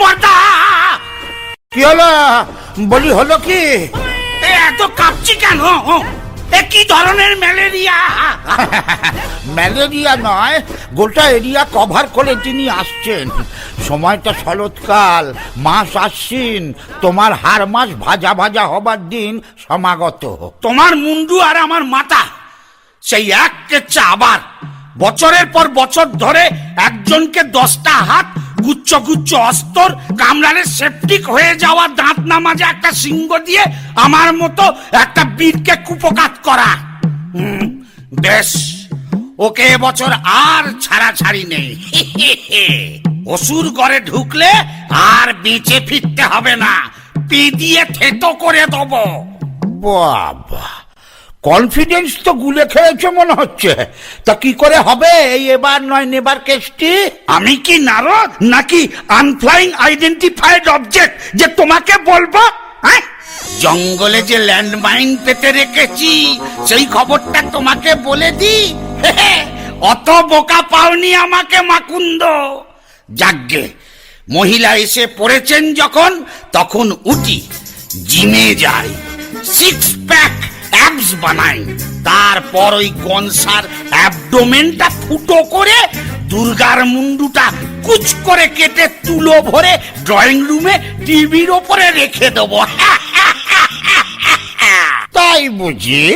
বর্দা কি হলো? বলি হলো কি? এত কাঁপছি কেন? এ কি ধরনের ম্যালেরিয়া? ম্যালেরিয়া নয় গোটা এরিয়া কভার করে তিনি আসছেন। সময়টা শরৎকাল মাস আশ্বিন তোমার হার মাস ভাজা ভাজা হবার দিন সমাগত। তোমার মুন্ডু আর আমার মাথা সেই এক কেচ্ছা আবার বছরের পর বছর ধরে একজনকে দশটা হাত গুচ্ছ গুচ্ছ অস্তর কামরারে সেপটিক হয়ে যাওয়া দাঁত নামাজে একটা সিংহ দিয়ে আমার মতো একটা বীরকে কুপকাত করা। বেশ, ওকে এবছর আর ছাড়াছাড়ি নেই। অসুর ঘরে ঢুকলে আর বেঁচে ফিরতে হবে না। পি দিয়ে থেতো করে দেবো। বাবা। কনফিডেন্স তো গুলে খেয়েছে মনে হচ্ছে। তা কি করে হবে? এই এবার নয় নেবার কেসটি আমি কি নারদ নাকি আনফ্লাইং আইডেন্টিফাইড অবজেক্ট যে তোমাকে বলব? হ্যাঁ? জঙ্গলে যে ল্যান্ডমাইন পেতে রেখেছি, সেই খবরটা তোমাকে বলে দি অত বোকা পাওনি আমাকে মাকুন্দ। যাগ্গে, মহিলা এসে পড়েছেন যখন, তখন উঠি, জিমে যাই। সিক্স প্যাক অ্যাবস বানাই। তারপর ওই গনসার অ্যাবডোমেনটা ফুটো করে দুর্গার মুন্ডুটা কুচ করে কেটে তুলো ভরে ড্রয়িং রুমে টিভির ওপরে রেখে দেবো। তাই বুঝি?